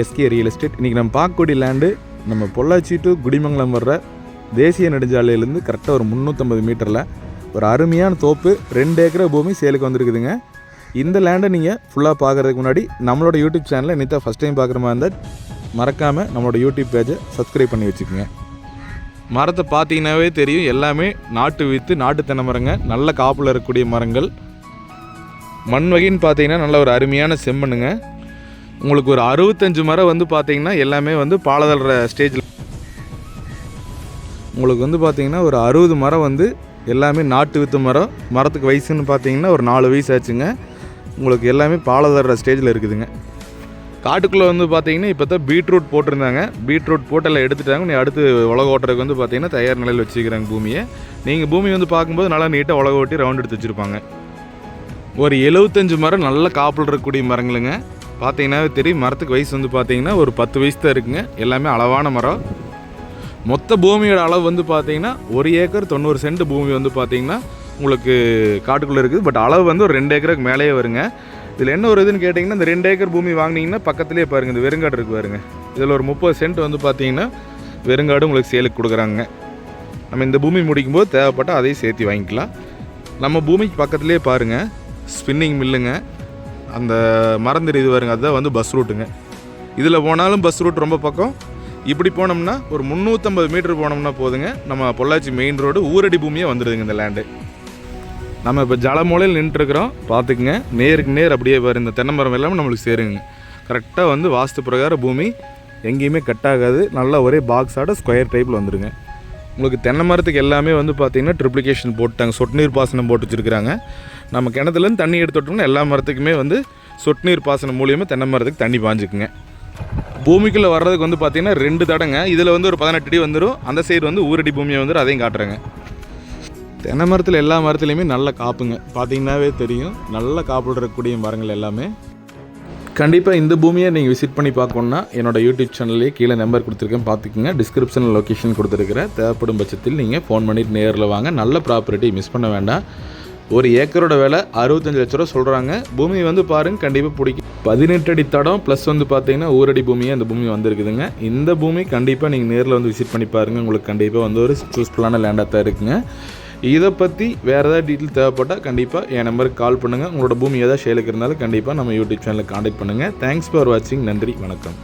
SK real estate இன்றைக்கி நம்ம பார்க்கக்கூடிய லேண்டு நம்ம பொள்ளாச்சி டு குடிமங்கலம் வர்ற தேசிய நெடுஞ்சாலையிலேருந்து கரெக்டாக ஒரு முந்நூற்றம்பது மீட்டரில் ஒரு அருமையான தோப்பு ரெண்டு ஏக்கர் பூமி சேலுக்கு வந்திருக்குதுங்க. இந்த லேண்டை நீங்கள் ஃபுல்லாக பார்க்குறதுக்கு முன்னாடி நம்மளோட யூடியூப் சேனலில் இன்னைக்கு ஃபஸ்ட் டைம் பார்க்குற மாதிரி இருந்தால் மறக்காமல் நம்மளோட யூடியூப் பேஜை சப்ஸ்கிரைப் பண்ணி வச்சுக்கோங்க. மரத்தை பார்த்தீங்கன்னாவே தெரியும் எல்லாமே நாட்டு வித்து நாட்டு தென்னை மரங்க நல்ல காப்பில் இருக்கக்கூடிய மரங்கள். மண் வகைன்னு பார்த்தீங்கன்னா நல்ல ஒரு அருமையான செம்மண்ணுங்க. உங்களுக்கு ஒரு அறுபத்தஞ்சு மரம் வந்து பார்த்தீங்கன்னா எல்லாமே வந்து பாலதல்ற ஸ்டேஜில் உங்களுக்கு வந்து பார்த்தீங்கன்னா ஒரு அறுபது மரம் வந்து எல்லாமே நாட்டு வித்து மரம் மரத்துக்கு வயசுன்னு பார்த்தீங்கன்னா ஒரு நாலு வயசு ஆச்சுங்க. உங்களுக்கு எல்லாமே பாலதர்ற ஸ்டேஜில் இருக்குதுங்க. காட்டுக்குள்ளே வந்து பார்த்தீங்கன்னா இப்போ தான் பீட்ரூட் போட்டிருந்தாங்க. பீட்ரூட் போட்டெல்லாம் எடுத்துட்டாங்க. நீ அடுத்து உலக ஓட்டுறதுக்கு வந்து பார்த்தீங்கன்னா தயார் நிலையில் வச்சுக்கிறாங்க பூமியை. நீங்கள் பூமி வந்து பார்க்கும்போது நல்லா நீட்டாக உலக ஓட்டி ரவுண்ட் எடுத்து வச்சுருப்பாங்க. ஒரு எழுபத்தஞ்சு மரம் நல்ல காப்பில் இருக்கக்கூடிய மரங்களுங்க. பார்த்தீங்கன்னாவே தெரியும். மரத்துக்கு வயசு வந்து பார்த்தீங்கன்னா ஒரு பத்து வயசு தான் இருக்குங்க. எல்லாமே அளவான மரம். மொத்த பூமியோட அளவு வந்து பார்த்தீங்கன்னா ஒரு ஏக்கர் தொண்ணூறு சென்ட் பூமி வந்து பார்த்தீங்கன்னா உங்களுக்கு காட்டுக்குள்ளே இருக்குது. பட் அளவு வந்து ஒரு ரெண்டு ஏக்கருக்கு மேலேயே வருங்க. இதில் என்ன ஒரு இதுன்னு கேட்டிங்கன்னா இந்த ரெண்டு ஏக்கர் பூமி வாங்கினீங்கன்னா பக்கத்துலேயே பாருங்கள் இந்த வெறுங்காடு இருக்கு பாருங்க. இதில் ஒரு முப்பது சென்ட் வந்து பார்த்தீங்கன்னா வெறுங்காடு உங்களுக்கு சேலுக்கு கொடுக்குறாங்க. நம்ம இந்த பூமி முடிக்கும்போது தேவைப்பட்டால் அதையும் சேர்த்து வாங்கிக்கலாம். நம்ம பூமிக்கு பக்கத்துலேயே பாருங்கள் ஸ்பின்னிங் மில்லுங்க அந்த மரம் தெரியுது பாருங்க அதுதான் வந்து பஸ் ரூட்டுங்க இதில் போனாலும் பஸ் ரூட் ரொம்ப பக்கம். இப்படி போனோம்னா ஒரு முந்நூற்றம்பது மீட்டர் போனோம்னா போதுங்க. நம்ம பொள்ளாச்சி மெயின் ரோடு ஊரடி பூமியே வந்துடுதுங்க இந்த லேண்டு நம்ம இப்போ ஜலமூலையில் நின்றுட்டுருக்குறோம் பார்த்துக்குங்க. நேருக்கு நேர் அப்படியே பாரு இந்த தென்னை மரம் எல்லாமே நம்மளுக்கு சேருங்க. கரெக்டாக வந்து வாஸ்து பிரகார பூமி எங்கேயுமே கட் ஆகாது. நல்லா ஒரே பாக்ஸாட ஸ்கொயர் டைப்பில் வந்துடுங்க உங்களுக்கு தென்னை மரத்துக்கு எல்லாமே வந்து பார்த்திங்கன்னா ட்ரிப்ளிகேஷன் போட்டாங்க சொட்டு நீர் பாசனம் போட்டு வச்சுருக்குறாங்க. நம்ம கிணத்துலேருந்து தண்ணி எடுத்து விட்டோம்னா எல்லா மரத்துக்குமே வந்து சொட்டு நீர் பாசனம் மூலியமாக தென்னை மரத்துக்கு தண்ணி பாஞ்சுக்குங்க. பூமிக்குள்ளே வர்றதுக்கு வந்து பார்த்திங்கன்னா ரெண்டு தடங்க. இதில் வந்து ஒரு பதினெட்டு அடி வந்துடும் அந்த சைடு வந்து ஊரடி பூமியை வந்துடும் அதையும் காட்டுறேங்க. தென்னை மரத்தில் எல்லா மரத்துலேயுமே நல்ல காப்புங்க. பார்த்தீங்கன்னாவே தெரியும். நல்ல காப்பு மரங்கள் எல்லாமே. கண்டிப்பாக இந்த பூமியை நீங்கள் விசிட் பண்ணி பார்க்கணுன்னா என்னோடய யூடியூப் சேனல்லே கீழே நம்பர் கொடுத்துருக்கேன். பார்த்துக்குங்க. டிஸ்கிரிப்ஷனில் லொக்கேஷன் கொடுத்துருக்குறேன் தேவைப்படும் பட்சத்தில் நீங்கள் ஃபோன் பண்ணிட்டு நேரில் வாங்க. நல்ல ப்ராப்பர்ட்டி மிஸ் பண்ண வேண்டாம். ஒரு ஏக்கரோட விலை அறுபத்தஞ்சு லட்ச ரூபா சொல்கிறாங்க பூமி வந்து பாருங்க கண்டிப்பாக பிடிக்கும். பதினெட்டு அடி தடம் ப்ளஸ் வந்து பார்த்தீங்கன்னா ஊரடி பூமியே அந்த பூமி வந்திருக்குதுங்க. இந்த பூமி கண்டிப்பாக நீங்கள் நேரில் வந்து விசிட் பண்ணி பாருங்கள் உங்களுக்கு கண்டிப்பாக வந்து ஒரு சூஸ்ஃபுல்லான லேண்டாக தான் இருக்குங்க. இதை பற்றி வேறு ஏதாவது டீட்டெயில் தேவைப்பட்டால் கண்டிப்பாக என் நம்பருக்கு கால் பண்ணுங்கள் உங்களோட பூமி ஏதாவது ஷேலுக்கு இருந்தாலும் கண்டிப்பாக நம்ம யூடியூப் சேனலில் காண்டாக்ட் பண்ணுங்கள் தேங்க்ஸ் ஃபார் வாட்சிங் நன்றி வணக்கம்.